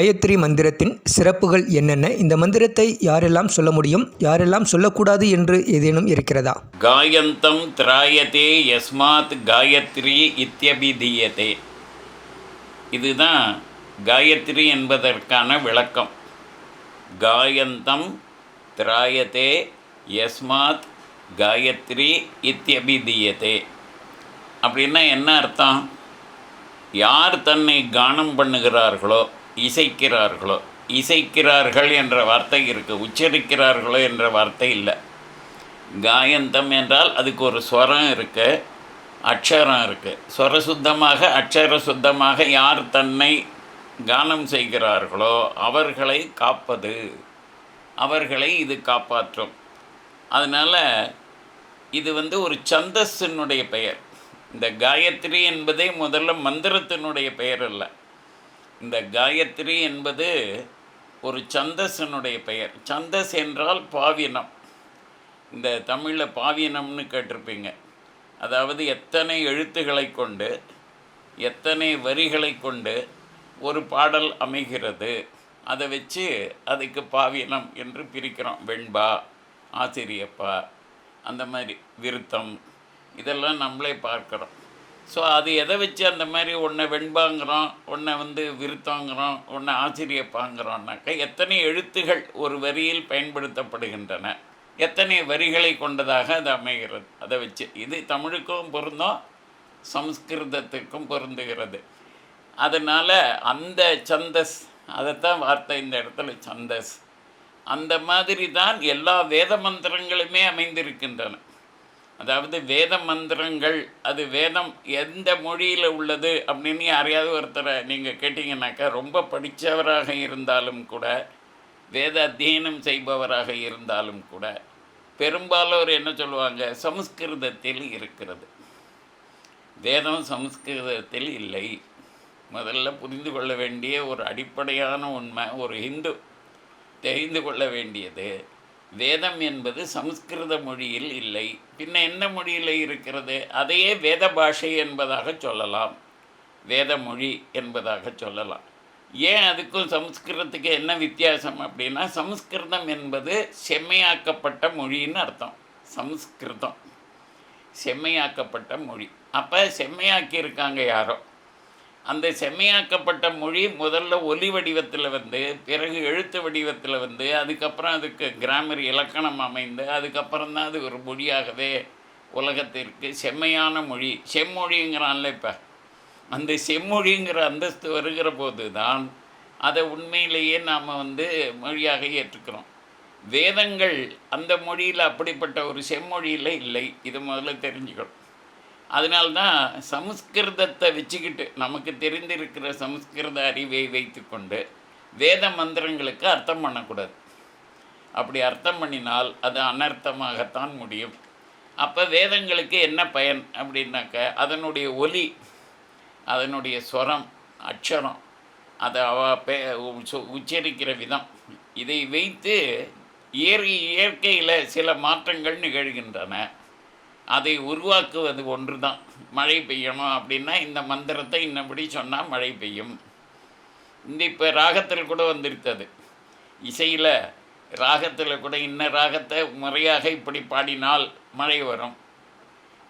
காயத்ரி மந்திரத்தின் சிறப்புகள் என்னென்ன? இந்த மந்திரத்தை யாரெல்லாம் சொல்ல முடியும்? யாரெல்லாம் சொல்லக்கூடாது என்று ஏதேனும் இருக்கிறதா? காயந்தம் திராயத்தே யஸ்மாத் காயத்ரி இத்தியபிதீயதே இதுதான் காயத்ரி என்பதற்கான விளக்கம். காயந்தம் திராயத்தே யஸ்மாத் காயத்ரி இத்தியபிதீயதே அப்படின்னா என்ன அர்த்தம்? யார் தன்னை கானம் பண்ணுகிறார்களோ இசைக்கிறார்களோ? இசைக்கிறார்கள் என்ற வார்த்தை இருக்குது உச்சரிக்கிறார்களோ என்ற வார்த்தை இல்லை. காயந்தம் என்றால் அதுக்கு ஒரு ஸ்வரம் இருக்கு. அக்ஷரம் இருக்கு. ஸ்வர சுத்தமாக அக்ஷர சுத்தமாக யார் தன்னை கானம் செய்கிறார்களோ அவர்களை காப்பது. அவர்களை இது காப்பாற்றும். அதனால் இது வந்து ஒரு சந்தஸினுடைய பெயர். இந்த காயத்ரி என்பதே முதல்ல மந்திரத்தினுடைய பெயர் இல்லை இந்த காயத்ரி என்பது ஒரு சந்தஸினுடைய பெயர். சந்தஸ் என்றால் பாவினம். இந்த தமிழில் பாவியனம்னு கேட்டிருப்பீங்க. அதாவது எத்தனை எழுத்துக்களை கொண்டு எத்தனை வரிகளை கொண்டு ஒரு பாடல் அமைகிறது. அதை வச்சு அதுக்கு பாவியனம் என்று பிரிக்கிறோம். வெண்பா ஆசிரியப்பா அந்த மாதிரி விருத்தம் இதெல்லாம் நம்மளே பார்க்குறோம். ஸோ அது எதை வச்சு அந்த மாதிரி ஒன்றை வெண்பாங்கிறோம் ஒன்றை வந்து விருத்தங்கிறோம் ஒன்றை ஆசிரியப்பாங்கிறோம்னாக்கா எத்தனை எழுத்துகள் ஒரு வரியில் பயன்படுத்தப்படுகின்றன எத்தனை வரிகளை கொண்டதாக அது அமைகிறது அதை வச்சு. இது தமிழுக்கும் பொருந்தும் சம்ஸ்கிருதத்துக்கும் பொருந்துகிறது. அதனால் அந்த சந்தஸ் அதைத்தான் வார்த்தை இந்த இடத்துல சந்தஸ். அந்த மாதிரி தான் எல்லா வேத மந்திரங்களுமே அமைந்திருக்கின்றன. அதாவது வேத மந்திரங்கள் அது வேதம் எந்த மொழியில் உள்ளது அப்படின்னு யாரையாவது ஒருத்தரை நீங்கள் கேட்டிங்கனாக்கா ரொம்ப படித்தவராக இருந்தாலும் கூட வேத அத்தியனம் செய்பவராக இருந்தாலும் கூட பெரும்பாலோர் என்ன சொல்லுவாங்க சமஸ்கிருதத்தில் இருக்கிறது. வேதம் சமஸ்கிருதத்தில் இல்லை. முதல்ல புரிந்து கொள்ள வேண்டிய ஒரு அடிப்படையான உண்மை ஒரு ஹிந்து தெரிந்து கொள்ள வேண்டியது. வேதம் என்பது சமஸ்கிருத மொழியில் இல்லை. பின்ன என்ன மொழியில் இருக்கிறது? அதையே வேத பாஷை என்பதாக சொல்லலாம். வேத மொழி என்பதாக சொல்லலாம். ஏன் அதுக்கும் சமஸ்கிருதத்துக்கு என்ன வித்தியாசம் அப்படின்னா சமஸ்கிருதம் என்பது செம்மையாக்கப்பட்ட மொழின்னு அர்த்தம். சமஸ்கிருதம். செம்மையாக்கப்பட்ட மொழி. அப்போ செம்மையாக்கியிருக்காங்க யாரோ? அந்த செம்மையாக்கப்பட்ட மொழி முதல்ல ஒலி வடிவத்தில் வந்து பிறகு எழுத்து வடிவத்தில் வந்து அதுக்கப்புறம் அதுக்கு கிராமர் இலக்கணம் அமைந்து அதுக்கப்புறம் தான் அது ஒரு மொழியாகவே உலகத்திற்கு செம்மையான மொழி. செம்மொழிங்கிறான்ல இப்போ. அந்த செம்மொழிங்கிற அந்தஸ்து வருகிற போது தான் அதை உண்மையிலேயே நாம் வந்து மொழியாக ஏற்றுக்கிறோம். வேதங்கள் அந்த மொழியில் அப்படிப்பட்ட ஒரு செம்மொழியில் இல்லை. இது முதல்ல தெரிஞ்சுக்கணும். அதனால்தான் சமஸ்கிருதத்தை வச்சுக்கிட்டு நமக்கு தெரிந்திருக்கிற சமஸ்கிருத அறிவை வைத்துக்கொண்டு வேத மந்திரங்களுக்கு அர்த்தம் பண்ணக்கூடாது. அப்படி அர்த்தம் பண்ணினால் அது அனர்த்தமாகத்தான் முடியும். அப்போ வேதங்களுக்கு என்ன பயன் அப்படின்னாக்க அதனுடைய ஒலி அதனுடைய ஸ்வரம் அக்ஷரம் அதை அவ பே உச்சரிக்கிற விதம் இதை வைத்து இயற்கை இயற்கையில் சில மாற்றங்கள் நிகழ்கின்றன. அதை உருவாக்குவது ஒன்று தான் மழை பெய்யணும் அப்படின்னா இந்த மந்திரத்தை இன்னபடி சொன்னால் மழை பெய்யும். இந்த இப்போ ராகத்தில் கூட வந்திருக்கிறது. இசையில் ராகத்தில் கூட இன்ன ராகத்தை முறையாக இப்படி பாடினால் மழை வரும்.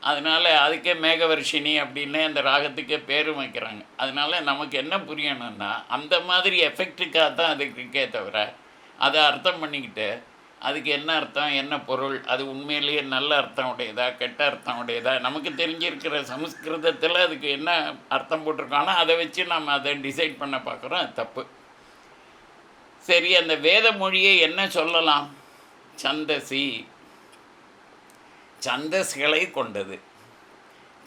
அதனால் அதுக்கே மேகவர்ஷினி அப்படின்னு அந்த ராகத்துக்கே பேரும் வைக்கிறாங்க. அதனால் நமக்கு என்ன புரியணும்னா அந்த மாதிரி எஃபெக்ட்டுக்காக தான் அதுக்கு இருக்கே தவிர அதை அர்த்தம் பண்ணிக்கிட்டு அதுக்கு என்ன அர்த்தம் என்ன பொருள் அது உண்மையிலேயே நல்ல அர்த்தம் உடையதா கெட்ட அர்த்தம் உடையதா? நமக்கு தெரிஞ்சிருக்கிற சமஸ்கிருதத்தில் அதுக்கு என்ன அர்த்தம் போட்டிருக்கானோ அதை வச்சு நம்ம அதை டிசைட் பண்ண பார்க்குறோம் அது தப்பு. சரி அந்த வேத மொழியை என்ன சொல்லலாம்? சந்தசி. சந்தஸ்களை கொண்டது.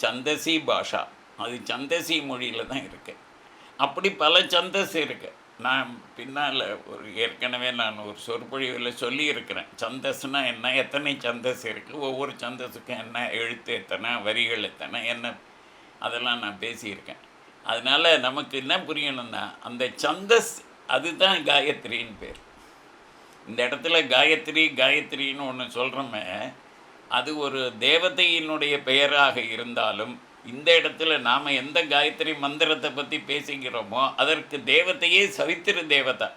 சந்தசி பாஷா. அது சந்தசி மொழியில் தான் இருக்குது அப்படி பல சந்தஸ் இருக்குது நான் பின்னால் ஒரு ஏற்கனவே நான் ஒரு சொற்பொழிவில் சொல்லியிருக்கிறேன். சந்தஸ்னா என்ன? எத்தனை சந்தஸ் இருக்குது ஒவ்வொரு சந்தஸுக்கும் என்ன எழுத்து எத்தனை? வரிகள் எத்தனை? என்ன? அதெல்லாம் நான் பேசியிருக்கேன். அதனால் நமக்கு என்ன புரியணும்னா அந்த சந்தஸ் அதுதான் காயத்ரின்னு பேர். இந்த இடத்துல காயத்ரி காயத்ரின்னு ஒன்று சொல்கிறோமே அது ஒரு தேவதையினுடைய பெயராக இருந்தாலும் இந்த இடத்துல நாம் எந்த காயத்ரி மந்திரத்தை பற்றி பேசுகிறோமோ அதற்கு தேவதையே சவித்திரு தேவதா.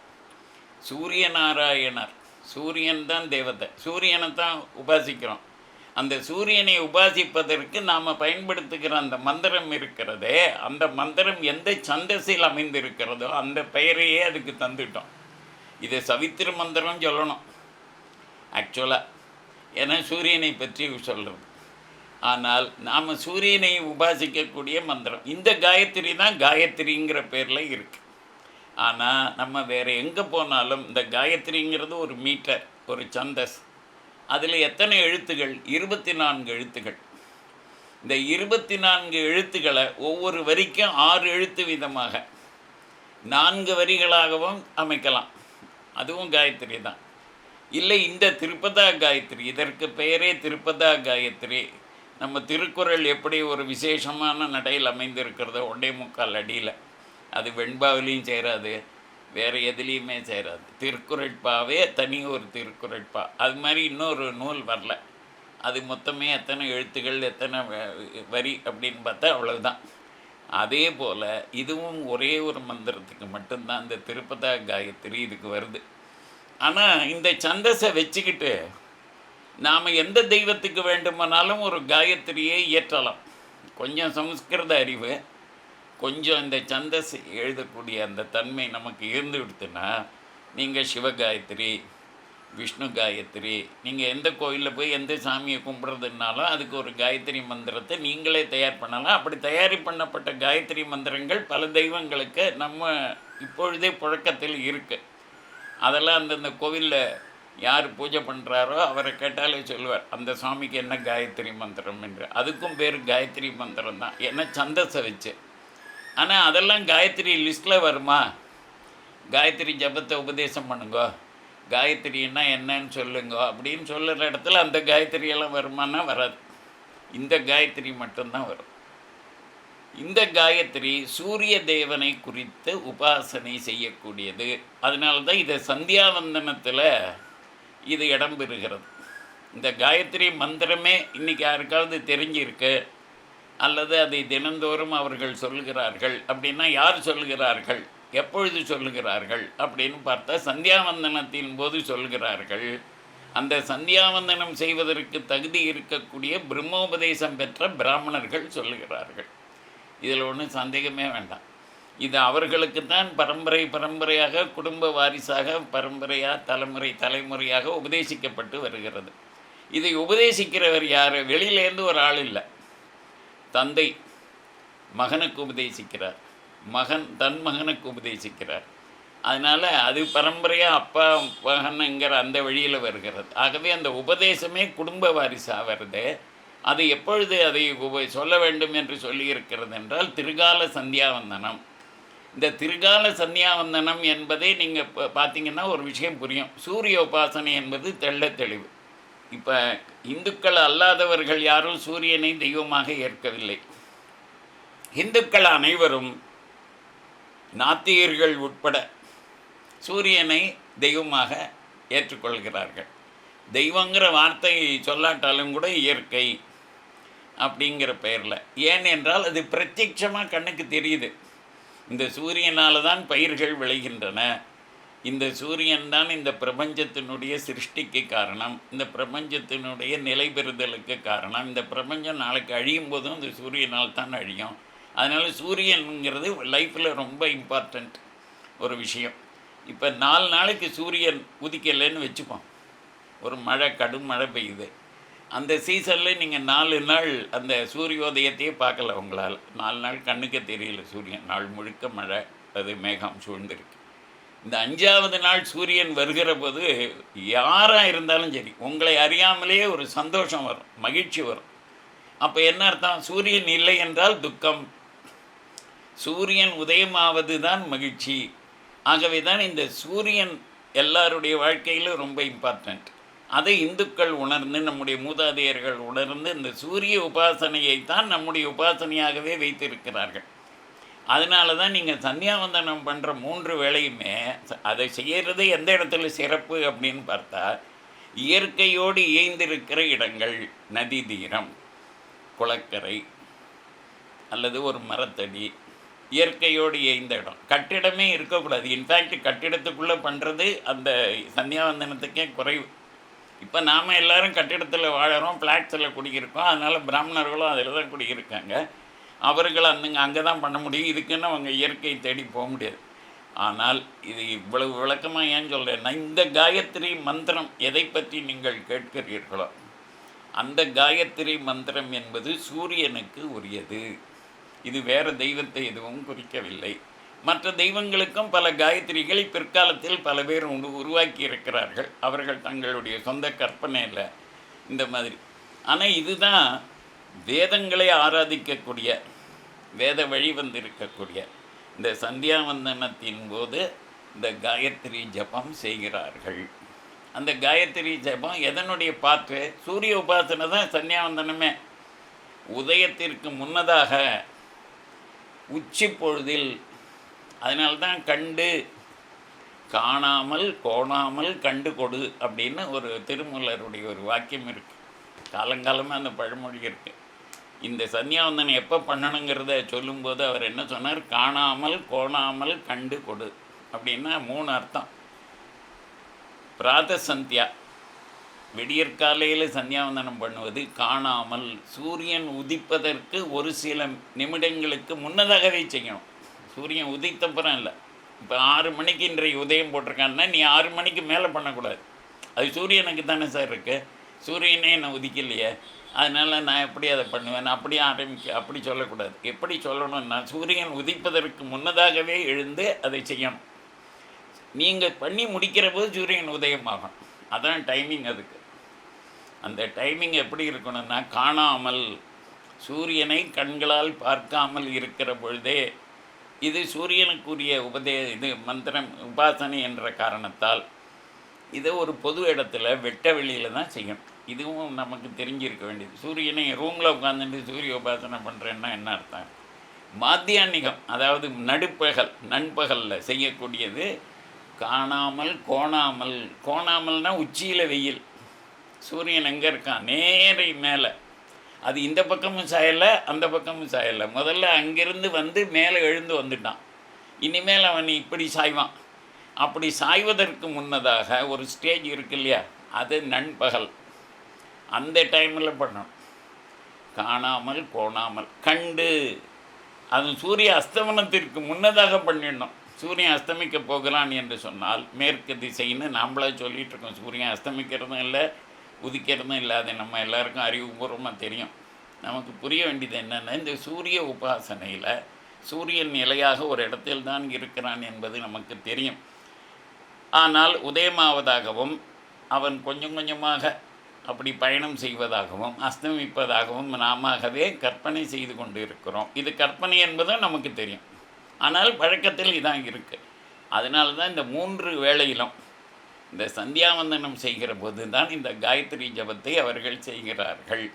சூரிய நாராயணர் சூரியன் தான் தேவதை. சூரியனை தான் உபாசிக்கிறோம். அந்த சூரியனை உபாசிப்பதற்கு நாம் பயன்படுத்துகிற அந்த மந்திரம் இருக்கிறதே அந்த மந்திரம் எந்த சந்தஸில் அமைந்திருக்கிறதோ அந்த பெயரையே அதுக்கு தந்துட்டோம். இதை சவித்திரு மந்திரம் சொல்லணும். ஆக்சுவலாக ஏன்னா சூரியனை பற்றி சொல்கிறது ஆனால் நாம் சூரியனை உபாசிக்கக்கூடிய மந்திரம். இந்த காயத்ரி தான் காயத்ரிங்கிற பேரில் இருக்குது ஆனால் நம்ம வேறு எங்கே போனாலும் இந்த காயத்ரிங்கிறது ஒரு மீட்டர் ஒரு சந்தஸ். அதில் எத்தனை எழுத்துகள்? இருபத்தி நான்கு எழுத்துகள். இந்த இருபத்தி நான்கு எழுத்துக்களை ஒவ்வொரு வரிக்கும் ஆறு எழுத்து விதமாக நான்கு வரிகளாகவும் அமைக்கலாம். அதுவும் காயத்ரி தான். இல்லை இந்த திருப்பதா காயத்ரி இதற்கு பெயரே திருப்பதா காயத்ரி. நம்ம திருக்குறள் எப்படி ஒரு விசேஷமான நடையில் அமைந்திருக்கிறதோ ஒன்றே முக்கால் அடியில். அது வெண்பாவிலையும் சேராது வேறு எதுலேயுமே சேராது. திருக்குறட்பாவே தனி ஒரு திருக்குறட்பா. அது மாதிரி இன்னொரு நூல் வரல. அது மொத்தமே எத்தனை எழுத்துக்கள் எத்தனை வ- வரி அப்படின்னு பார்த்தா அவ்வளவுதான். அதே போல் இதுவும் ஒரே ஒரு மந்திரத்துக்கு மட்டும்தான் இந்த திருப்பதா காயத்ரி இதுக்கு வருது. ஆனால் இந்த சந்தஸை வச்சுக்கிட்டு நாம் எந்த தெய்வத்துக்கு வேண்டுமானாலும் ஒரு காயத்ரியை இயற்றலாம். கொஞ்சம் சம்ஸ்கிருத அறிவு கொஞ்சம் இந்த சந்தஸ் எழுதக்கூடிய அந்த தன்மை நமக்கு இருந்து விடுத்துன்னா நீங்கள் சிவகாயத்ரி விஷ்ணு காயத்ரி நீங்கள் எந்த கோயிலில் போய் எந்த சாமியை கும்பிட்றதுனாலும் அதுக்கு ஒரு காயத்ரி மந்திரத்தை நீங்களே தயார் பண்ணலாம். அப்படி தயாரி பண்ணப்பட்ட காயத்ரி மந்திரங்கள் பல தெய்வங்களுக்கு நம்ம இப்பொழுதே புழக்கத்தில் இருக்குது அதெல்லாம் அந்தந்த கோவிலில் யார் பூஜை பண்ணுறாரோ அவரை கேட்டாலே சொல்லுவார் அந்த சுவாமிக்கு என்ன காயத்ரி மந்திரம் என்று. அதுக்கும் பேர் காயத்ரி மந்திரம் தான். ஏன்னா சந்தஸை வச்சு. ஆனால் அதெல்லாம் காயத்ரி லிஸ்ட்டில் வருமா? காயத்ரி ஜபத்தை உபதேசம் பண்ணுங்கோ. காயத்ரின்னா என்னன்னு சொல்லுங்க. அப்படின்னு சொல்லுற இடத்துல அந்த காயத்ரி எல்லாம் வருமானா வராது. இந்த காயத்ரி மட்டும்தான் வரும். இந்த காயத்ரி சூரிய தேவனை குறித்து உபாசனை செய்யக்கூடியது. அதனால தான் இதை சந்தியாவந்தனத்தில் இது இடம்பெறுகிறது இந்த காயத்ரி மந்திரமே இன்னைக்கு யாருக்காவது தெரிஞ்சிருக்கு? அல்லது அதை தினந்தோறும் அவர்கள் சொல்லுகிறார்கள் அப்படின்னா யார் சொல்லுகிறார்கள் எப்பொழுது சொல்லுகிறார்கள் அப்படின்னு பார்த்தா சந்தியாவந்தனத்தின் போது சொல்கிறார்கள். அந்த சந்தியாவந்தனம் செய்வதற்கு தகுதி இருக்கக்கூடிய பிரம்மோபதேசம் பெற்ற பிராமணர்கள் சொல்லுகிறார்கள். இதில் ஒன்றும் சந்தேகமே வேண்டாம். இது அவர்களுக்கு தான் பரம்பரை பரம்பரையாக குடும்ப வாரிசாக பரம்பரையாக தலைமுறை தலைமுறையாக உபதேசிக்கப்பட்டு வருகிறது. இதை உபதேசிக்கிறவர் யார்? வெளியிலேருந்து ஒரு ஆள் இல்லை. தந்தை மகனுக்கு உபதேசிக்கிறார். மகன் தன் மகனுக்கு உபதேசிக்கிறார். அதனால் அது பரம்பரையாக அப்பா மகனுங்கிற அந்த வழியில் வருகிறது. ஆகவே அந்த உபதேசமே குடும்ப வாரிசாக வருது. அது எப்பொழுது அதை உப- சொல்ல வேண்டும் என்று சொல்லியிருக்கிறது என்றால் திருகால சந்தியாவந்தனம். இந்த திருகால சந்தியாவந்தனம் என்பதே நீங்கள் இப்போ பார்த்தீங்கன்னா ஒரு விஷயம் புரியும். சூரிய உபாசனை என்பது தெள்ள தெளிவு. இப்போ இந்துக்கள் அல்லாதவர்கள் யாரும் சூரியனை தெய்வமாக ஏற்கவில்லை. இந்துக்கள் அனைவரும் நாத்திகர்கள் உட்பட சூரியனை தெய்வமாக ஏற்றுக்கொள்கிறார்கள். தெய்வங்கிற வார்த்தை சொல்லாட்டாலும் கூட இயற்கை அப்படிங்கிற பெயரில். ஏன் என்றால் அது பிரத்யட்சமாக கண்ணுக்கு தெரியுது. இந்த சூரியனால் தான் பயிர்கள் விளைகின்றன. இந்த சூரியன் தான் இந்த பிரபஞ்சத்தினுடைய சிருஷ்டிக்கு காரணம். இந்த பிரபஞ்சத்தினுடைய நிலைபெறுதலுக்கு காரணம். இந்த பிரபஞ்சம் நாளைக்கு அழியும் போதும் இந்த சூரியனால் தான் அழியும். அதனால் சூரியனுங்கிறது லைஃப்பில் ரொம்ப இம்பார்ட்டண்ட் ஒரு விஷயம். இப்போ நாலு நாளைக்கு சூரியன் உதிக்கலைன்னு வச்சுப்போம். ஒரு மழை கடும் மழை பெய்யுது. அந்த சீசனில் நீங்கள் நாலு நாள் அந்த சூரியோதயத்தையே பார்க்கல உங்களால். நாலு நாள் கண்ணுக்கு தெரியல சூரியன். நாள் முழுக்க மழை அது மேகம் சூழ்ந்திருக்கு. இந்த அஞ்சாவது நாள் சூரியன் வருகிற போது யாராக இருந்தாலும் சரி உங்களை அறியாமலேயே ஒரு சந்தோஷம் வரும் மகிழ்ச்சி வரும். அப்போ என்ன அர்த்தம்? சூரியன் இல்லை என்றால் துக்கம். சூரியன் உதயமாவது தான் மகிழ்ச்சி. ஆகவே தான் இந்த சூரியன் எல்லாருடைய வாழ்க்கையிலும் ரொம்ப இம்பார்ட்டண்ட் அதை இந்துக்கள் உணர்ந்து நம்முடைய மூதாதையர்கள் உணர்ந்து இந்த சூரிய உபாசனையை தான் நம்முடைய உபாசனையாகவே வைத்திருக்கிறார்கள். அதனால தான் நீங்கள் சந்தியாவந்தனம் பண்ணுற மூன்று வேளையுமே அதை செய்கிறது எந்த இடத்துல சிறப்பு அப்படின்னு பார்த்தா இயற்கையோடு இயைந்திருக்கிற இடங்கள் நதி தீரம் குளக்கரை அல்லது ஒரு மரத்தடி இயற்கையோடு இயைந்த இடம். கட்டிடமே இருக்கக்கூடாது. இன்ஃபேக்ட் கட்டிடத்துக்குள்ளே பண்ணுறது அந்த சந்தியாவந்தனத்துக்கே குறைவு. இப்போ நாம் எல்லோரும் கட்டிடத்தில் வாழறோம் ஃப்ளாட்ஸில் குடியிருக்கோம் அதனால் பிராமணர்களும் அதில் தான் குடியிருக்காங்க. அவர்கள் அந்தங்க அங்கே தான் பண்ண முடியும். இதுக்குன்னு அவங்க இயற்கை தேடி போக முடியாது. ஆனால் இது இவ்வளவு விளக்கமாக ஏன் சொல்கிறேன்னா இந்த காயத்ரி மந்திரம் எதை பற்றி நீங்கள் கேட்கிறீர்களோ அந்த காயத்ரி மந்திரம் என்பது சூரியனுக்கு உரியது. இது வேறு தெய்வத்தை எதுவும் குறிக்கவில்லை. மற்ற தெய்வங்களுக்கும் பல காயத்ரிகளை பிற்காலத்தில் பல பேர் உண்டு உருவாக்கி இருக்கிறார்கள். அவர்கள் தங்களுடைய சொந்த கற்பனையில் இந்த மாதிரி. ஆனால் இதுதான் வேதங்களை ஆராதிக்கக்கூடிய வேத வழி வந்திருக்கக்கூடிய. இந்த சந்தியாவந்தனத்தின் போது இந்த காயத்ரி ஜபம் செய்கிறார்கள். அந்த காயத்ரி ஜபம் எதனுடைய பாற்று சூரிய உபாசனை தான் சந்தியாவந்தனமே. உதயத்திற்கு முன்னதாக உச்சி பொழுதில் அதனால்தான் கண்டு காணாமல் கோணாமல் கண்டு கொடு அப்படின்னு ஒரு திருமூலருடைய ஒரு வாக்கியம் இருக்குது காலங்காலமாக அந்த பழமொழி இருக்குது இந்த சந்தியாவந்தனம் எப்போ பண்ணணுங்கிறத சொல்லும்போது அவர் என்ன சொன்னார்? காணாமல் கோணாமல் கண்டு கொடு அப்படின்னா மூணு அர்த்தம். பிராத சந்தியா விடியற்காலையில் சந்தியாவந்தனம் பண்ணுவது காணாமல். சூரியன் உதிப்பதற்கு ஒரு சில நிமிடங்களுக்கு முன்னதாகவே செய்யணும். சூரியன் உதித்தப்புறம் இல்லை. இப்போ ஆறு மணிக்கு இன்றைக்கு உதயம் போட்டிருக்காங்கன்னா நீ ஆறு மணிக்கு மேலே பண்ணக்கூடாது. அது சூரியனுக்கு தானே சார் இருக்குது சூரியனே என்னை உதிக்கலையே. அதனால் நான் எப்படி அதை பண்ணுவேன்? நான் அப்படியே ஆரம்பிக்க அப்படி சொல்லக்கூடாது. எப்படி சொல்லணும்னா சூரியன் உதிப்பதற்கு முன்னதாகவே எழுந்து அதை செய்யணும். நீங்கள் பண்ணி முடிக்கிற போது சூரியன் உதயமாகும். அதான் டைமிங் அதுக்கு. அந்த டைமிங் எப்படி இருக்கணும்னா காணாமல் சூரியனை கண்களால் பார்க்காமல் இருக்கிற பொழுதே இது சூரியனுக்குரிய உபதே இது மந்திரம் உபாசனை என்ற காரணத்தால் இதை ஒரு பொது இடத்துல வெட்ட வெளியில் தான் செய்யணும். இதுவும் நமக்கு தெரிஞ்சிருக்க வேண்டியது. சூரியனை ரூமில் உட்காந்துட்டு சூரிய உபாசனை பண்ணுறேன்னா என்ன அர்த்தம்? மாத்தியானிகம் அதாவது நடுப்பகல் நண்பகலில் செய்யக்கூடியது காணாமல் கோணாமல் கோணாமல்னால் உச்சியில் வெயில். சூரியன் எங்கே இருக்கான்? நேரை மேலே. அது இந்த பக்கமும் சாயலை அந்த பக்கமும் சாயலை. முதல்ல அங்கிருந்து வந்து மேலே எழுந்து வந்துட்டான். இனிமேல் அவன் இப்படி சாய்வான். அப்படி சாய்வதற்கு முன்னதாக ஒரு ஸ்டேஜ் இருக்கு இல்லையா? அது நண்பகல். அந்த டைமில் பண்ணணும். காணாமல் கோணாமல் கண்டு. அது சூரிய அஸ்தமனத்திற்கு முன்னதாக பண்ணிடணும். சூரியன் அஸ்தமிக்க போகிறான் என்று சொன்னால் மேற்கு திசைன்னு நாம்ளாக சொல்லிகிட்டு இருக்கோம். சூரியன் அஸ்தமிக்கிறதும் இல்லை உதிக்கிறதும் இல்லாத நம்ம எல்லாருக்கும் அறிவுபூர்வமாக தெரியும். நமக்கு புரிய வேண்டியது என்னென்னா இந்த சூரிய உபாசனையில் சூரியன் நிலையாக ஒரு இடத்தில் தான் இருக்கிறான் என்பது நமக்கு தெரியும். ஆனால் உதயமாவதாகவும் அவன் கொஞ்சம் கொஞ்சமாக அப்படி பயணம் செய்வதாகவும் அஸ்தமிப்பதாகவும் நாமவே கற்பனை செய்து கொண்டு இருக்கிறோம் இது கற்பனை என்பதும் நமக்கு தெரியும். ஆனால் பழக்கத்தில் இதான் இருக்குது அதனால தான் இந்த மூன்று வேளையிலும் இந்த சந்தியாவந்தனம் செய்கிற போது தான் இந்த காயத்ரி ஜபத்தை அவர்கள் செய்கிறார்கள்.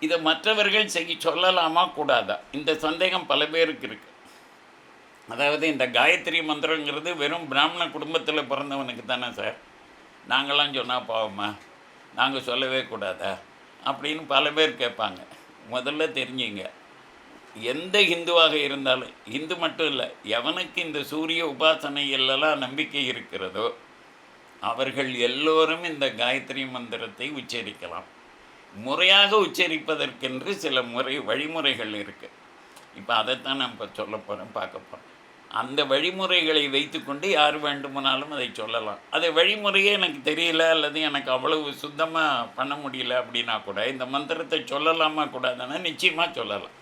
இதை மற்றவர்கள் செய்ய சொல்லலாமா கூடாதா? இந்த சந்தேகம் பல பேருக்கு இருக்குது அதாவது இந்த காயத்ரி மந்திரங்கிறது வெறும் பிராமண குடும்பத்தில் பிறந்தவனுக்கு தானே சார். நாங்களாம் சொன்னால் பாவமா? நாங்கள் சொல்லவே கூடாதா? அப்படின்னு பல பேர் கேட்பாங்க. முதல்ல தெரிஞ்சுங்க. எந்த ஹிந்துவாக இருந்தாலும் இந்து மட்டும் இல்லை எவனுக்கு இந்த சூரிய உபாசனையிலலாம் நம்பிக்கை இருக்கிறதோ அவர்கள் எல்லோரும் இந்த காயத்ரி மந்திரத்தை உச்சரிக்கலாம். முறையாக உச்சரிப்பதற்கென்று சில முறை வழிமுறைகள் இருக்குது இப்போ அதைத்தான் நான் இப்போ சொல்ல போகிறேன் பார்க்க போகிறோம் அந்த வழிமுறைகளை வைத்துக்கொண்டு யார் வேண்டுமானாலும் அதை சொல்லலாம். அது வழிமுறையே எனக்கு தெரியல அல்லது எனக்கு அவ்வளவு சுத்தமாக பண்ண முடியல அப்படின்னா கூட இந்த மந்திரத்தை சொல்லலாமா கூடாதுன்னா நிச்சயமாக சொல்லலாம்.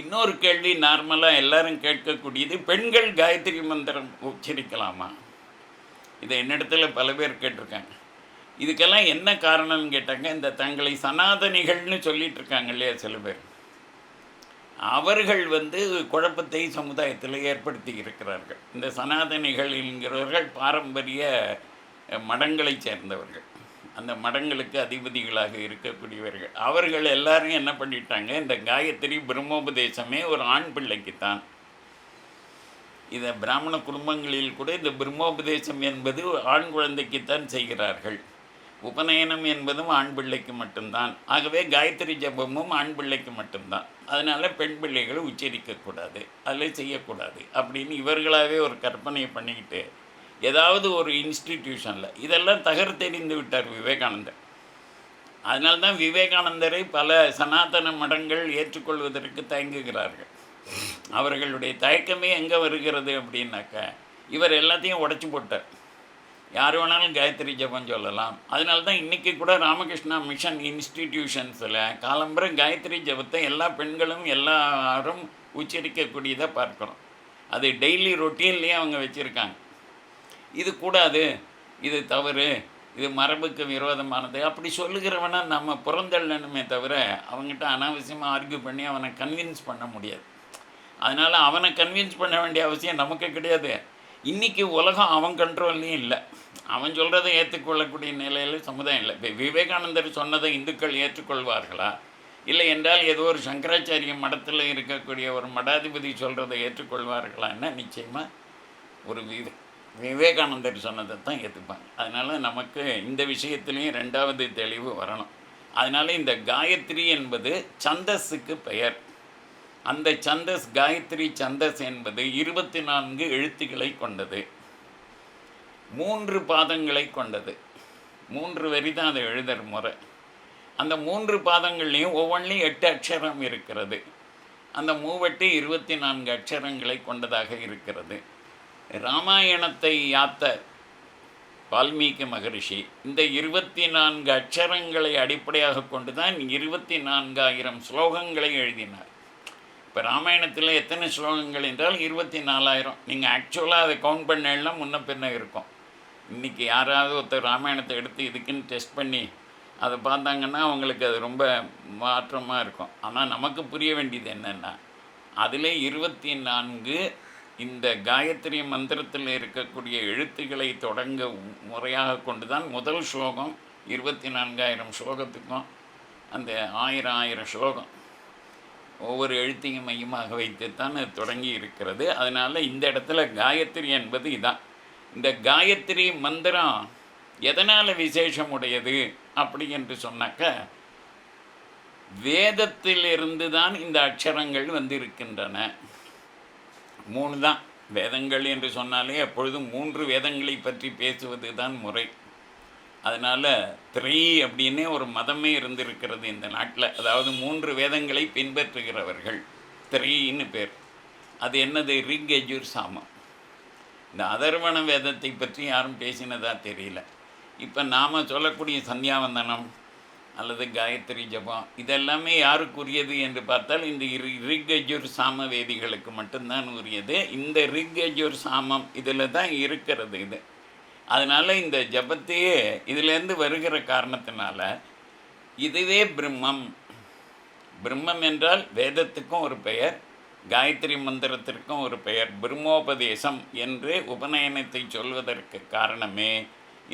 இன்னொரு கேள்வி நார்மலாக எல்லாரும் கேட்கக்கூடியது பெண்கள் காயத்ரி மந்திரம் உச்சரிக்கலாமா? இதை என்னிடத்தில் பல பேர் கேட்டிருக்காங்க. இதுக்கெல்லாம் என்ன காரணம்னு கேட்டாங்க இந்த தங்களை சனாதனிகள்னு சொல்லிட்டு இருக்காங்க இல்லையா சில பேர். அவர்கள் வந்து குழப்பத்தை சமுதாயத்தில் ஏற்படுத்தி இருக்கிறார்கள். இந்த சனாதனிகள் என்கிறவர்கள் பாரம்பரிய மடங்களைச் சேர்ந்தவர்கள். அந்த மடங்களுக்கு அதிபதிகளாக இருக்கக்கூடியவர்கள். அவர்கள் எல்லாரும் என்ன பண்ணிட்டாங்க இந்த காயத்ரி பிரம்மோபதேசமே ஒரு ஆண் பிள்ளைக்குத்தான் இதை பிராமண குடும்பங்களில் கூட இந்த பிரம்மோபதேசம் என்பது ஆண் குழந்தைக்குத்தான் செய்கிறார்கள். உபநயனம் என்பதும் ஆண் பிள்ளைக்கு மட்டும்தான். ஆகவே காயத்ரி ஜபமும் ஆண் பிள்ளைக்கு மட்டும்தான். அதனால் பெண் பிள்ளைகளை உச்சரிக்கக்கூடாது. அதில் செய்யக்கூடாது. அப்படின்னு இவர்களாகவே ஒரு கற்பனை பண்ணிக்கிட்டு ஏதாவது ஒரு இன்ஸ்டிடியூஷனில் இதெல்லாம் தகர்த்தெறிந்து விட்டார் விவேகானந்தர். அதனால்தான் விவேகானந்தரை பல சனாதன மடங்கள் ஏற்றுக்கொள்வதற்கு தயங்குகிறார்கள். அவர்களுடைய தயக்கமே எங்கே வருகிறது அப்படின்னாக்கா இவர் எல்லாத்தையும் உடச்சி போட்டார். யார் வேணாலும் காயத்ரி ஜபம் சொல்லலாம். அதனால தான் இன்றைக்கி கூட ராமகிருஷ்ணா மிஷன் இன்ஸ்டிடியூஷன்ஸில் காலம்பரம் காயத்ரி ஜபத்தை எல்லா பெண்களும் எல்லாரும் உச்சரிக்கக்கூடியதை பார்க்குறோம். அது டெய்லி ரொட்டீன்லேயே அவங்க வச்சுருக்காங்க. இது கூடாது இது தவறு இது மரபுக்கு விரோதமானது. அப்படி சொல்லுகிறவனை நம்ம புறந்தள்ளணுமே தவிர அவங்ககிட்ட அனாவசியமாக ஆர்கியூ பண்ணி அவனை கன்வின்ஸ் பண்ண முடியாது. அதனால் அவனை கன்வின்ஸ் பண்ண வேண்டிய அவசியம் நமக்கு கிடையாது. இன்றைக்கி உலகம் அவன் கண்ட்ரோல்லையும் இல்லை. அவன் சொல்கிறதை ஏற்றுக்கொள்ளக்கூடிய நிலையில் சமுதாயம் இல்லை. இப்போ விவேகானந்தர் சொன்னதை இந்துக்கள் ஏற்றுக்கொள்வார்களா? இல்லை என்றால் ஏதோ ஒரு சங்கராச்சாரிய மடத்தில் இருக்கக்கூடிய ஒரு மடாதிபதி சொல்கிறதை ஏற்றுக்கொள்வார்களான்னா நிச்சயமாக ஒரு விவே விவேகானந்தர் சொன்னதை தான் ஏற்றுப்பாங்க அதனால் நமக்கு இந்த விஷயத்துலேயும் ரெண்டாவது தெளிவு வரணும். அதனால் இந்த காயத்ரி என்பது சந்தஸுக்கு பெயர். அந்த சந்தஸ் காயத்ரி சந்தஸ் என்பது இருபத்தி நான்கு எழுத்துக்களை கொண்டது. மூன்று பாதங்களை கொண்டது. மூன்று வரி தான் அதை எழுதுற முறை. அந்த மூன்று பாதங்கள்லேயும் ஒவ்வொன்றிலையும் எட்டு அக்ஷரம் இருக்கிறது. அந்த மூவெட்டு இருபத்தி நான்கு அக்ஷரங்களை கொண்டதாக இருக்கிறது. ராமாயணத்தை யாத்த வால்மீகி மகரிஷி இந்த இருபத்தி நான்கு அக்ஷரங்களை அடிப்படையாக கொண்டு தான் இருபத்தி நான்காயிரம் ஸ்லோகங்களை எழுதினார். இப்போ ராமாயணத்தில் எத்தனை ஸ்லோகங்கள் என்றால் இருபத்தி நாலாயிரம். நீங்கள் ஆக்சுவலாக அதை கவுண்ட் பண்ணலாம் முன்ன பின்ன இருக்கும். இன்றைக்கி யாராவது ஒருத்தர் ராமாயணத்தை எடுத்து இதுக்குன்னு டெஸ்ட் பண்ணி அதை பார்த்தாங்கன்னா அவங்களுக்கு அது ரொம்ப மாற்றமாக இருக்கும். ஆனால் நமக்கு புரிய வேண்டியது என்னென்னா அதில் இருபத்தி நான்கு இந்த காயத்ரி மந்திரத்தில் இருக்கக்கூடிய எழுத்துக்களை தொடங்க முறையாக கொண்டு தான் முதல் ஸ்லோகம் இருபத்தி நான்காயிரம் ஸ்லோகத்துக்கும் அந்த ஆயிரம் ஆயிரம் ஸ்லோகம் ஒவ்வொரு எழுத்தையும் மையமாக வைத்துத்தான் அது தொடங்கி இருக்கிறது. அதனால் இந்த இடத்துல காயத்ரி என்பது இதான். இந்த காயத்ரி மந்திரம் எதனால் விசேஷம் உடையது அப்படி என்று சொன்னாக்க வேதத்திலிருந்து தான் இந்த அக்ஷரங்கள் வந்திருக்கின்றன. மூணு தான் வேதங்கள் என்று சொன்னாலே எப்பொழுதும் மூன்று வேதங்களை பற்றி பேசுவது தான் முறை. அதனால் த்ரீ அப்படின்னே ஒரு மதமே இருந்திருக்கிறது இந்த நாட்டில். அதாவது மூன்று வேதங்களை பின்பற்றுகிறவர்கள். த்ரீன்னு பேர். அது என்னது? ரிக் எஜுர் சாமம். இந்த அதர்வண வேதத்தை பற்றி யாரும் பேசினதா தெரியல. இப்போ நாம் சொல்லக்கூடிய சந்தியாவந்தனம் அல்லது காயத்ரி ஜபம் இதெல்லாமே யாருக்குரியது என்று பார்த்தால் இந்த ரிக் எஜூர் சாம வேதிகளுக்கு மட்டும்தான் உரியது. இந்த ரிக் எஜூர் சாமம் இதில் தான் இருக்கிறது இது. அதனால் இந்த ஜபத்தையே இதிலேருந்து வருகிற காரணத்தினால இதுவே பிரம்மம். பிரம்மம் என்றால் வேதத்துக்கும் ஒரு பெயர் காயத்ரி மந்திரத்திற்கும் ஒரு பெயர் பிரம்மோபதேசம் என்று உபநயனத்தை சொல்வதற்கு காரணமே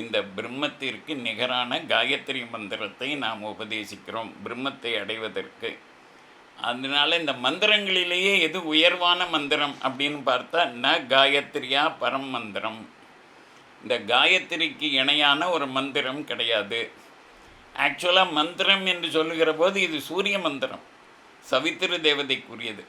இந்த பிரம்மத்திற்கு நிகரான காயத்ரி மந்திரத்தை நாம் உபதேசிக்கிறோம் பிரம்மத்தை அடைவதற்கு. அதனால இந்த மந்திரங்களிலேயே எது உயர்வான மந்திரம் அப்படின்னு பார்த்தா ந காயத்ரியா பரம் மந்திரம். இந்த காயத்ரிக்கு இணையான ஒரு மந்திரம் கிடையாது. ஆக்சுவலாக மந்திரம் என்று சொல்லுகிற போது இது சூரிய மந்திரம். சவித்திர தேவதைக்குரியது.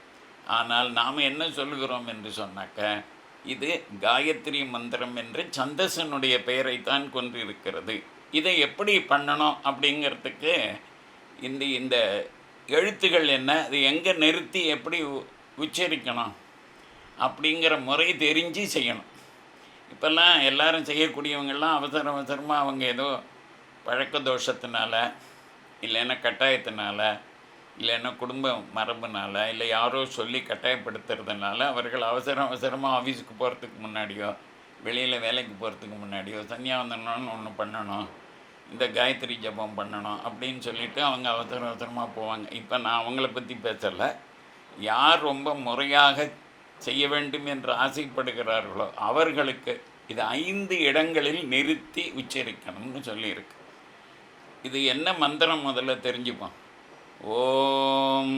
ஆனால் நாம் என்ன சொல்லுகிறோம் என்று சொன்னாக்க இது காயத்ரி மந்திரம் என்று சந்தசனுடைய பெயரைத்தான் கொண்டிருக்கிறது. இதை எப்படி பண்ணணும் அப்படிங்கிறதுக்கு இந்த இந்த எழுத்துகள் என்ன அது எங்கே நிறுத்தி எப்படி உ- உச்சரிக்கணும் அப்படிங்கிற முறை தெரிஞ்சு செய்யணும். இப்போல்லாம் எல்லாரும் செய்யக்கூடியவங்கெல்லாம் அவசர அவசரமாக அவங்க ஏதோ பழக்க தோஷத்தினால இல்லைன்னா கட்டாயத்தினால இல்லைன்னா குடும்ப மரபுனால இல்லை யாரோ சொல்லி கட்டாயப்படுத்துறதுனால அவர்கள் அவசர அவசரமாக ஆஃபீஸுக்கு போகிறதுக்கு முன்னாடியோ வெளியில் வேலைக்கு போகிறதுக்கு முன்னாடியோ சன்னியாவந்தனம்னு ஒன்று பண்ணணும் இந்த காயத்ரி ஜபம் பண்ணணும் அப்படின்னு சொல்லிட்டு அவங்க அவசர அவசரமாக போவாங்க. இப்போ நான் அவங்கள பற்றி பேசலை. யார் ரொம்ப முறையாக செய்ய வேண்டும் என்று ஆசைப்படுகிறார்களோ அவர்களுக்கு இது ஐந்து இடங்களில் நிறுத்தி உச்சரிக்கணும்னு சொல்லியிருக்கு. இது என்ன மந்திரம் முதல்ல தெரிஞ்சுப்போம். ஓம்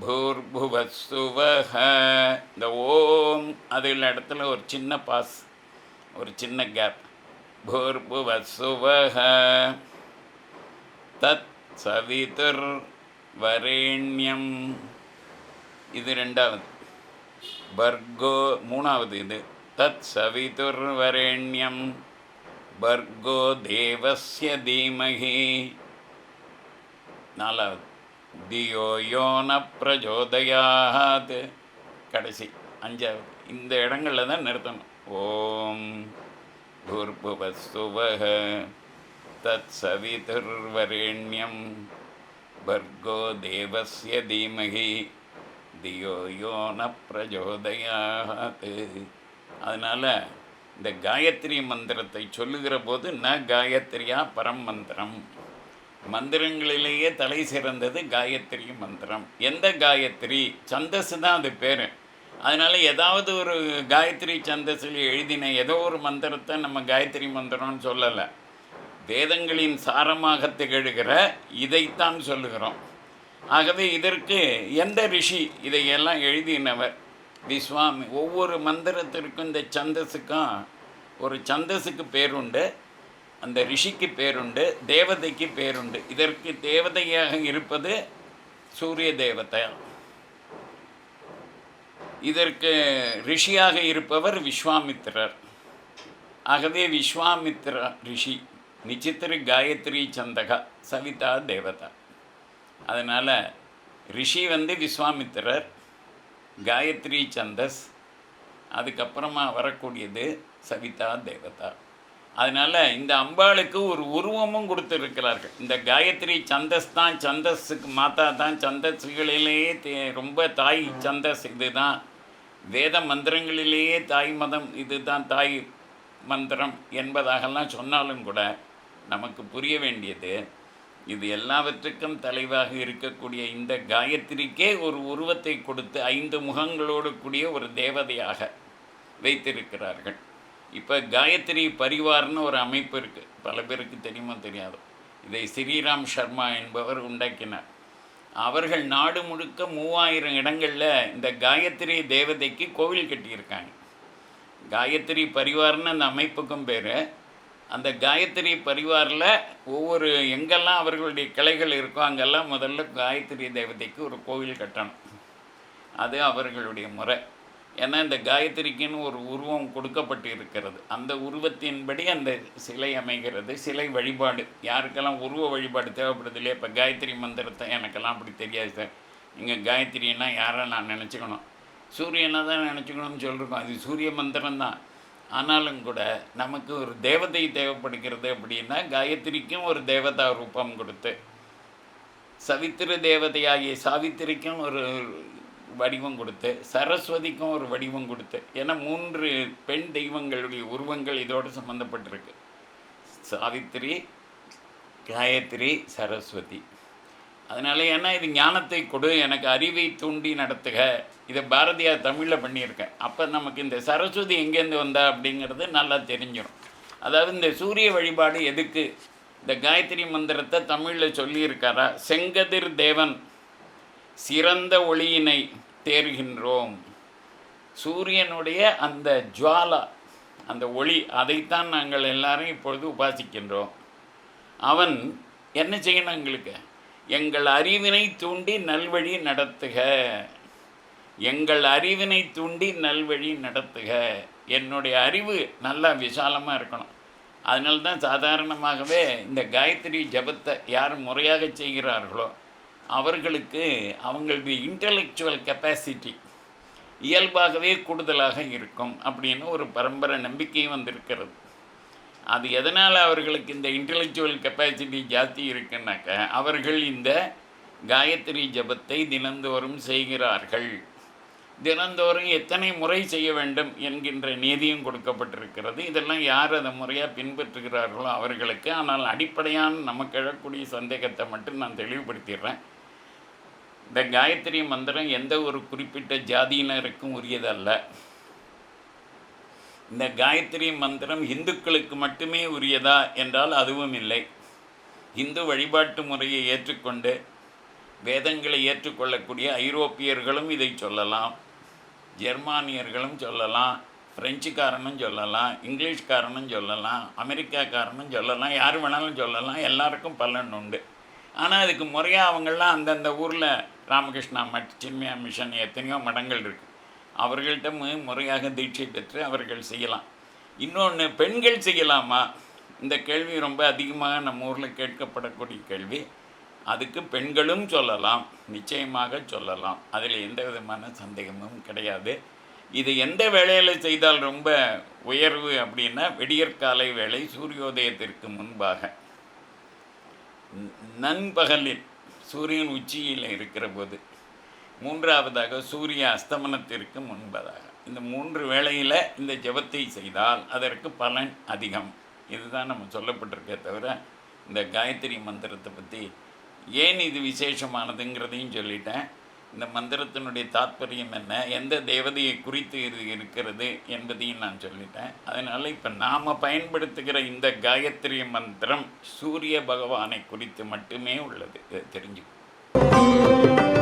பூர்புவசுவக இந்த ஓம் அதில் இடத்துல ஒரு சின்ன பாஸ் ஒரு சின்ன கேப் பூர்புவசுவக தத் சவிதுர் வரேண்யம். இது ரெண்டாவது. பர்கோ மூணாவது இது. தத் சவிதுர் வரேண்யம் பர்கோ தேவஸ்ய தீமகி. நாலாவது. தியோ யோன பிரஜோதயாத். கடைசி அஞ்சாவது. இந்த இடங்களில் தான் நிறுத்தணும். ஓம் பூர்புவஸ்துவக தத் சவிதுர்வரேண்யம். பர்கோ தேவஸ்ய தீமகி. தியோ யோன பிரஜோதயாத் அதனால் இந்த காயத்ரி மந்திரத்தை சொல்லுகிற போது ந காயத்ரியா பரம் மந்திரம். மந்திரங்களிலேயே தலை சிறந்தது காயத்ரி மந்திரம். எந்த காயத்ரி? சந்தஸ் தான் அது பேர். அதனால் ஏதாவது ஒரு காயத்ரி சந்தஸில் எழுதின ஏதோ ஒரு மந்திரத்தை நம்ம காயத்ரி மந்திரம்னு சொல்லலை. வேதங்களின் சாரமாக திகழ்கிற இதைத்தான் சொல்லுகிறோம். ஆகவே இதற்கு எந்த ரிஷி இதையெல்லாம் எழுதினவர்? விஸ்வாமி ஒவ்வொரு மந்திரத்திற்கும் இந்த சந்தஸுக்கும் ஒரு சந்தஸுக்கு பேருண்டு அந்த ரிஷிக்கு பேருண்டு தேவதைக்கு பேருண்டு. இதற்கு தேவதையாக இருப்பது சூரிய தேவதை. இதற்கு ரிஷியாக இருப்பவர் விஸ்வாமித்திரர். ஆகவே விஸ்வாமித்ர ரிஷி நிச்சித்திர காயத்ரி சந்தகா சவிதா தேவதா. அதனால் ரிஷி வந்து விஸ்வாமித்திரர் காயத்ரி சந்தஸ் அதுக்கப்புறமா வரக்கூடியது சவிதா தேவதா. அதனால் இந்த அம்பாளுக்கு ஒரு உருவமும் கொடுத்துருக்கிறார்கள். இந்த காயத்ரி சந்தஸ் தான் சந்தஸுக்கு மாதா தான் சந்தஸ்களிலேயே தே ரொம்ப தாய் சந்தஸ் இதுதான். வேத மந்திரங்களிலேயே தாய் மதம் இதுதான் தாய் மந்திரம் என்பதாகலாம் சொன்னாலும் கூட நமக்கு புரிய வேண்டியது. இது எல்லாவற்றுக்கும் தலைவாக இருக்கக்கூடிய இந்த காயத்ரிக்கே ஒரு உருவத்தை கொடுத்து ஐந்து முகங்களோடு கூடிய ஒரு தேவதையாக வைத்திருக்கிறார்கள். இப்போ காயத்ரி பரிவார்னு ஒரு அமைப்பு இருக்குது பல பேருக்கு தெரியுமோ தெரியாது. இதை ஸ்ரீராம் சர்மா என்பவர் உண்டாக்கினார். அவர்கள் நாடு முழுக்க மூவாயிரம் இடங்களில் இந்த காயத்ரி தேவதைக்கு கோவில் கட்டியிருக்காங்க. காயத்ரி பரிவார்னு அந்த அமைப்புக்கும் பேர். அந்த காயத்ரி பரிவாரில் ஒவ்வொரு எங்கெல்லாம் அவர்களுடைய கிளைகள் இருக்கோ அங்கெல்லாம் முதல்ல காயத்ரி தேவதைக்கு ஒரு கோவில் கட்டணும். அது அவர்களுடைய முறை. ஏன்னா இந்த காயத்ரிக்குன்னு ஒரு உருவம் கொடுக்கப்பட்டு இருக்கிறது அந்த உருவத்தின்படி அந்த சிலை அமைகிறது சிலை வழிபாடு. யாருக்கெல்லாம் உருவ வழிபாடு தேவைப்படுது இல்லையா? இப்போ காயத்ரி மந்திரத்தை எனக்கெல்லாம் அப்படி தெரியாது சார். இங்கே காயத்ரின்னா யாரை நான் நினச்சிக்கணும். சூரியனை தான் நினச்சிக்கணும்னு சொல்லியிருக்கோம் அது சூரிய மந்திரம் தான் ஆனாலும் கூட நமக்கு ஒரு தேவதை தேவைப்படுகிறது அப்படின்னா காயத்ரிக்கும் ஒரு தேவதா ரூபம் கொடுத்து சவித்திர தேவதையாகிய சாவித்திரிக்கும் ஒரு வடிவம் கொடுத்து சரஸ்வதிக்கும் ஒரு வடிவம் கொடுத்து ஏன்னா மூன்று பெண் தெய்வங்களுடைய உருவங்கள் இதோடு சம்மந்தப்பட்டிருக்கு சாவித்திரி காயத்ரி சரஸ்வதி. அதனால ஏன்னா இது ஞானத்தை கொடு எனக்கு அறிவை தூண்டி நடத்துக. இதை பாரதியார் தமிழில் பண்ணியிருக்கேன். அப்போ நமக்கு இந்த சரஸ்வதி எங்கேருந்து வந்தா அப்படிங்கிறது நல்லா தெரிஞ்சிடும் அதாவது இந்த சூரிய வழிபாடு எதுக்கு? இந்த காயத்ரி மந்திரத்தை தமிழில் சொல்லியிருக்காரா? செங்கதிர் தேவன் சிறந்த ஒளியினை தேர்கின்றோம். சூரியனுடைய அந்த ஜுவாலா அந்த ஒளி அதைத்தான் நாங்கள் எல்லாரும் இப்பொழுது உபாசிக்கின்றோம். அவன் என்ன செய்யணும் எங்களுக்கு? எங்கள் அறிவினை தூண்டி நல்வழி நடத்துக. எங்கள் அறிவினை தூண்டி நல்வழி நடத்துக. என்னுடைய அறிவு நல்லா விசாலமாக இருக்கணும். அதனால தான் சாதாரணமாகவே இந்த காயத்ரி ஜபத்தை யார் முறையாக செய்கிறார்களோ அவர்களுக்கு அவங்களுடைய இன்டலெக்சுவல் கெப்பாசிட்டி இயல்பாகவே கூடுதலாக இருக்கும் அப்படின்னு ஒரு பரம்பரை நம்பிக்கையும் வந்திருக்கிறது. அது எதனால் அவர்களுக்கு இந்த இன்டெலெக்சுவல் கெப்பாசிட்டி ஜாஸ்தி இருக்குன்னாக்க அவர்கள் இந்த காயத்ரி ஜபத்தை தினந்தோறும் செய்கிறார்கள். தினந்தோறும் எத்தனை முறை செய்ய வேண்டும் என்கின்ற நீதியும் கொடுக்கப்பட்டிருக்கிறது. இதெல்லாம் யார் அதை முறையாக பின்பற்றுகிறார்களோ அவர்களுக்கு. ஆனால் அடிப்படையான நமக்கு எழக்கூடிய சந்தேகத்தை மட்டும் நான் தெளிவுபடுத்திடுறேன். இந்த காயத்ரி மந்திரம் எந்த ஒரு குறிப்பிட்ட ஜாதியினருக்கும் உரியதல்ல. இந்த காயத்ரி மந்திரம் இந்துக்களுக்கு மட்டுமே உரியதா என்றால் அதுவும் இல்லை. இந்து வழிபாட்டு முறையை ஏற்றுக்கொண்டு வேதங்களை ஏற்றுக்கொள்ளக்கூடிய ஐரோப்பியர்களும் இதை சொல்லலாம். ஜெர்மானியர்களும் சொல்லலாம். பிரெஞ்சுக்காரனும் சொல்லலாம். இங்கிலீஷ்காரனும் சொல்லலாம். அமெரிக்காக்காரனும் சொல்லலாம். யார் வேணாலும் சொல்லலாம். எல்லாருக்கும் பலன் உண்டு. ஆனால் அதுக்கு முறையாக அவங்களாம் அந்தந்த ஊரில் ராமகிருஷ்ணா மட் சின்மயா மிஷன் எத்தனையோ மடங்கள் இருக்குது அவர்கள்ட்ட முறையாக தீட்சை பெற்று அவர்கள் செய்யலாம். இன்னொன்று பெண்கள் செய்யலாமா? இந்த கேள்வி ரொம்ப அதிகமாக நம்ம ஊரில் கேட்கப்படக்கூடிய கேள்வி. அதுக்கு பெண்களும் சொல்லலாம் நிச்சயமாக சொல்லலாம். அதில் எந்த விதமான சந்தேகமும் கிடையாது. இது எந்த வேளையில் செய்தால் ரொம்ப உயர்வு அப்படின்னா விடியற்காலை வேலை சூரியோதயத்திற்கு முன்பாக. நண்பகலில் சூரியன் உச்சியில் இருக்கிற போது மூன்றாவதாக சூரிய அஸ்தமனத்திற்கு முன்பதாக. இந்த மூன்று வேளையில் இந்த ஜெபத்தை செய்தால் அதற்கு பலன் அதிகம். இதுதான் நம்ம சொல்லப்பட்டிருக்கே தவிர இந்த காயத்ரி மந்திரத்தை பற்றி ஏன் இது விசேஷமானதுங்கிறதையும் சொல்லிட்டேன். இந்த மந்திரத்தினுடைய தாத்பரியம் என்ன எந்த தேவதையை குறித்து இது இருக்கிறது என்பதையும் நான் சொல்லிட்டேன். அதனால் இப்போ நாம் பயன்படுத்துகிற இந்த காயத்ரி மந்திரம் சூரிய பகவானை குறித்து மட்டுமே உள்ளது. இதை தெரிஞ்சுக்கணும்